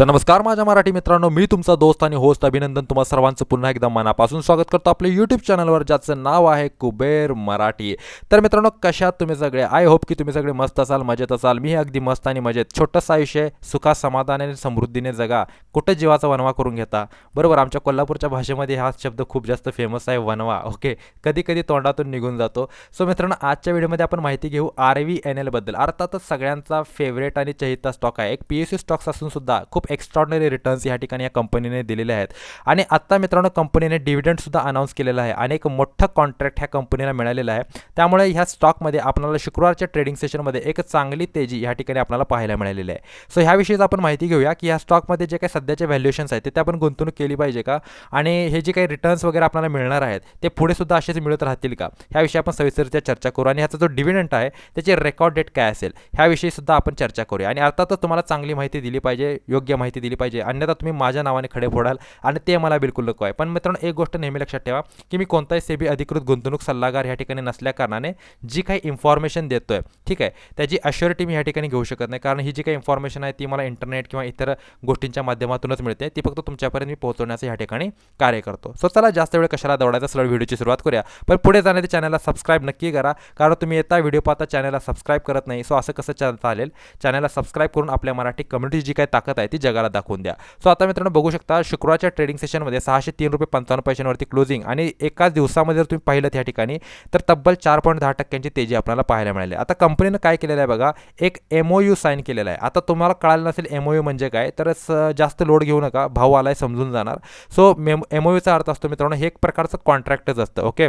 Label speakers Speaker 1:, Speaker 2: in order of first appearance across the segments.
Speaker 1: तर नमस्कार माझ्या मराठी मित्रांनो मी तुमचा दोस्त आणि होस्ट अभिनंदन तुम्हा सर्वांचं पुन्हा एकदा मनापासून स्वागत करतो आपल्या यूट्यूब चॅनलवर ज्याचं नाव आहे कुबेर मराठी. तर मित्रांनो कशात तुम्ही सगळे? आय होप की तुम्ही सगळे मस्त असाल मजेत असाल. मी अगदी मस्त आणि मजेत. छोटंसं आयुष्य सुखा समाधान आणि समृद्धीने जगा. कुठं जीवाचा वनवा करून घेता? बरोबर आमच्या कोल्हापूरच्या भाषेमध्ये हा शब्द खूप जास्त फेमस आहे वनवा ओके कधी कधी तोंडातून निघून जातो. सो मित्रांनो आजच्या व्हिडिओमध्ये आपण माहिती घेऊ आर व्ही एन एलबद्दल अर्थातच सगळ्यांचा फेवरेट आणि चहिता स्टॉक आहे. एक पी एस सी स्टॉक्स असून सुद्धा खूप एक्स्ट्रॉर्डनरी रिटर्न्स या ठिकाणी या कंपनीने दिलेले आहेत. आणि आत्ता मित्रांनो कंपनीने डिव्हिडंडसुद्धा अनाऊन्स केलेला आहे आणि एक मोठं कॉन्ट्रॅक्ट ह्या कंपनीला मिळालेला आहे. त्यामुळे ह्या स्टॉकमध्ये आपल्याला शुक्रवारच्या ट्रेडिंग सेशनमध्ये एक चांगली तेजी ह्या ठिकाणी आपल्याला पाहायला मिळालेली आहे. सो ह्याविषयीच आपण माहिती घेऊया की ह्या स्टॉकमध्ये जे काही सध्याचे व्हॅल्युएशन्स आहेत ते ते आपण गुंतवणूक केली पाहिजे का? आणि हे जे काही रिटर्न्स वगैरे आपल्याला मिळणार आहेत ते पुढे सुद्धा असेच मिळत राहतील का? ह्याविषयी आपण सविस्तरच्या चर्चा करू आणि ह्याचा जो डिव्हिडंट आहे त्याची रेकॉर्ड डेट काय असेल? ह्याविषयी सुद्धा आपण चर्चा करूया. आणि अर्थातच तुम्हाला चांगली माहिती दिली पाहिजे योग्य माहिती दिली पाहिजे. अन्यथा तुम्ही माझ्या नावाने खडे फोडाल आणि ते मला बिलकुल नको आहे. पण मित्रांनो एक गोष्ट नेहमी लक्षात ठेवा की मी कोणताही सेबी अधिकृत गुंतवणूक सल्लागार ह्या ठिकाणी नसल्याकारणाने जी काही इन्फॉर्मेशन देतोय ठीक आहे त्याची अश्युरिटी मी या ठिकाणी घेऊ शकत नाही. कारण ही जी काही इन्फॉर्मेशन आहे ती मला इंटरनेट किंवा इतर गोष्टींच्या माध्यमातूनच मिळते. ती फक्त तुमच्यापर्यंत मी पोहोचवण्याचं ह्या ठिकाणी कार्य करतो. सो चला जास्त वेळ कशाला दौडायचा सरळ व्हिडिओची सुरुवात करूया. पण पुढे जाण्याच्या चॅनलला सबस्क्राईब नक्की करा. कारण तुम्ही येता व्हिडिओ पाहता चॅनलला सबस्क्राईब करत नाही. सो असं कसं चालेल? चॅनलला सबस्क्राईब करून आपल्या मराठी कम्युनिटी जी काही ताकद आहे ती जगाला दाखवून द्या. सो आता मित्रांनो बघू शकता शुक्रवारच्या ट्रेडिंग सेशनमध्ये सहाशे तीन रुपये पंचावन्न पैशांवरती क्लोजिंग आणि एकाच दिवसामध्ये जर तुम्ही पाहिलं त्या ठिकाणी तर तब्बल चार पॉईंट दहा टक्क्यांची तेजी आपल्याला पाहायला मिळाली. आता कंपनीनं काय केलेलं आहे बघा एक एम ओ यू साईन केलेला आहे. आता तुम्हाला कळालं नसेल एम ओ यू म्हणजे काय तर स- जास्त लोड घेऊ नका भाऊ आलाय समजून जाणार. सो मेम एम ओ यूचा अर्थ असतो मित्रांनो हे एक प्रकारचं कॉन्ट्रॅक्टच असतं ओके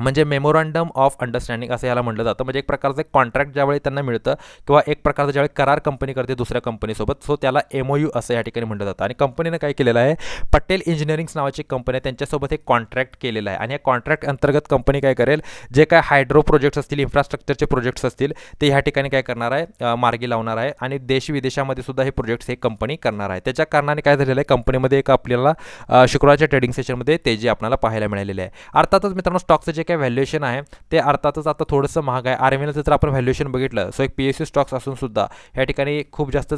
Speaker 1: म्हणजे मेमोरंडम ऑफ अंडरस्टँडिंग असं याला म्हटलं जातं. म्हणजे एक प्रकारचं एक कॉन्ट्रॅक्ट ज्यावेळी त्यांना मिळतं किंवा एक प्रकारचं ज्यावेळी करार कंपनी करते दुसऱ्या कंपनीसोबत सो त्याला एम ओ यू असं या ठिकाणी म्हटलं जातं. आणि कंपनीनं काय केलेलं आहे? पटेल इंजिनिअरिंग्स नावाची कंपनी आहे. त्यांच्यासोबत एक कॉन्ट्रॅक्ट केलेलं आहे. आणि या कॉन्ट्रॅक्ट अंतर्गत कंपनी काय करेल? जे काय हायड्रो प्रोजेक्ट्स असतील इन्फ्रास्ट्रक्चरचे प्रोजेक्ट्स असतील ते ह्या ठिकाणी काय करणार आहे? मार्गी लावणार आहे. आणि देश विदेशामध्ये सुद्धा हे प्रोजेक्ट्स हे कंपनी करणार आहे. त्याच्या कारणाने काय झालेलं आहे? कंपनीमध्ये एक आपल्याला शुक्रवारच्या ट्रेडिंग सेशनमध्ये तेजी आपल्याला पाहायला मिळालेली आहे. अर्थातच मित्रांनो स्टॉकचं जे काय व्हॅल्युएशन आहे ते अर्थातच आता थोडंसं महाग आहे. आर एम एलचं जर आपण व्हॅल्युएशन बघितलं सो एक पी एस सी स्टॉक्स असून सुद्धा या ठिकाणी खूप जास्त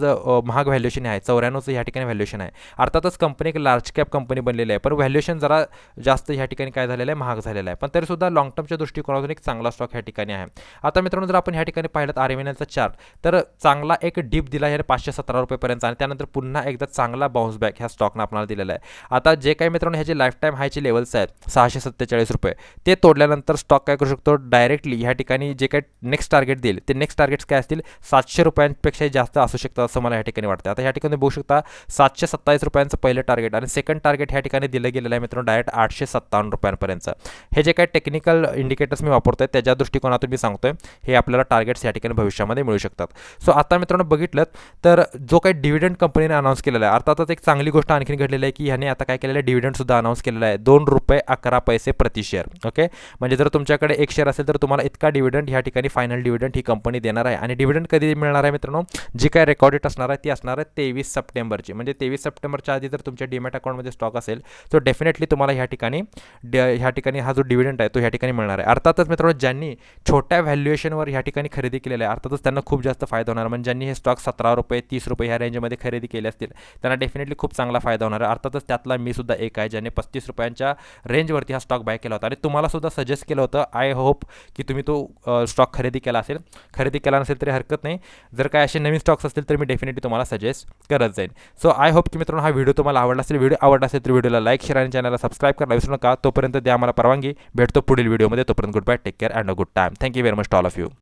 Speaker 1: महाग व्हॅल्युएशन आहे. चौऱ्याण्णवचं ह्या ठिकाणी व्हॅल्युएशन आहे. अर्थातच कंपनी एक लार्ज कॅप कंपनी बनलेली आहे. पण व्हॅल्युएशन जरा जास्त ह्या ठिकाणी काय झालेलं आहे? महाग झालेलं आहे. पण तरीसुद्धा लॉंग टर्मच्या दृष्टिकोनातून एक चांगला स्टॉक ह्या ठिकाणी आहे. आता मित्रांनो जर आपण ह्या ठिकाणी पाहिलं आर एम एलचा चार्ट तर चांगला एक डीप दिला आहे पाचशे सतरा रुपयेपर्यंत आणि त्यानंतर पुन्हा एकदा चांगला बाउन्स बॅक ह्या स्टॉकनं आपल्याला दिलेला आहे. आता जे काही मित्रांनो ह्याचे लाईफ टाईम हायचे लेवल्स आहेत सहाशे सत्तेचाळीस रुपये ते तोडले तोडल्यानंतर स्टॉक काय करू शकतो? डायरेक्टली ह्या ठिकाणी जे काय नेक्स्ट टार्गेट देईल ते नेक्स्ट टार्गेट्स काय असतील? सातशे रुपयांपेक्षा जास्त असू शकतं असं मला या ठिकाणी वाटतं. आता ह्या ठिकाणी बघू शकता सातशे सत्तावीस रुपयांचं पहिलं टार्गेट आणि सेकंड टार्गेट ह्या ठिकाणी दिलं गेलेलं आहे मित्रांनो डायरेक्ट आठशे सत्तावन्न रुपयांपर्यंत. हे जे काही टेक्निकल इंडिकेटर्स मी वापरतोय त्याच्या दृष्टिकोनातून मी सांगतोय हे आपल्याला टार्गेट्स या ठिकाणी भविष्यामध्ये मिळू शकतात. सो आता मित्रांनो बघितलं तर जो काही डिव्हिडंड कंपनीने अनाऊन्स केलेला आहे अर्थातच एक चांगली गोष्ट आणखी घडलेली आहे की ह्याने आता काय केलेलं आहे डिव्हिडंड सुद्धा अनाऊन्स केलेला आहे. दोन रुपये अकरा पैसे प्रति शेअर ओके म्हणजे जर तुमच्याकडे एक शेअर असेल तर तुम्हाला इतका डिव्हिडंड ह्या ठिकाणी फायनल डिव्हिडंड ही कंपनी देणार आहे. आणि डिव्हिडंड कधी मिळणार आहे मित्रांनो? जी काय रेकॉर्डेड असणार आहे ती असणार आहे तेवीस सप्टेंबरची. म्हणजे तेवीस सप्टेंबरच्या आधी जर तुमच्या डीमॅट अकाउंटमध्ये स्टॉक असेल तर डेफिनेटली तुम्हाला ह्या ठिकाणी ड- ह्या ठिकाणी हा जो डिव्हिडंड आहे तो ह्या ठिकाणी मिळणार आहे. अर्थातच मित्रांनो ज्यांनी छोट्या व्हॅल्युएशनवर ह्या ठिकाणी खरेदी केलेलं आहे अर्थातच त्यांना खूप जास्त फायदा होणार म्हणजे ज्यांनी हे स्टॉक सतरा रुपये तीस रुपये ह्या रेंजमध्ये खरेदी केले असतील त्यांना डेफिनेटली खूप चांगला फायदा होणार आहे. अर्थातच त्यातला मी सुद्धा एक आहे ज्याने पस्तीस रुपयांच्या रेंजवरती हा स्टॉक बाय केला होता. आणि तुम्हाला सुद्धा सजेस्ट केलं होतं आय होप की तुम्ही तो स्टॉक खरेदी केला असेल. खरेदी केला नसेल तरी हरकत नाही. जर काय असे नवीन स्टॉक्स असतील तर मी डेफिनेटली तुम्हाला सजेस्ट करत जाईन. सो आय होप की मित्रांनो हा व्हिडिओ तुम्हाला आवडला असेल. व्हिडिओ आवडला असेल तर व्हिडिओला लाईक शेअर आणि चॅनलला सबस्क्राईब करायला विसरू नका. तोपर्यंत द्या आम्हाला परवानगी. भेटतो पुढील व्हिडिओमध्ये तोपर्यंत good bye take care and a good time thank you very much all of you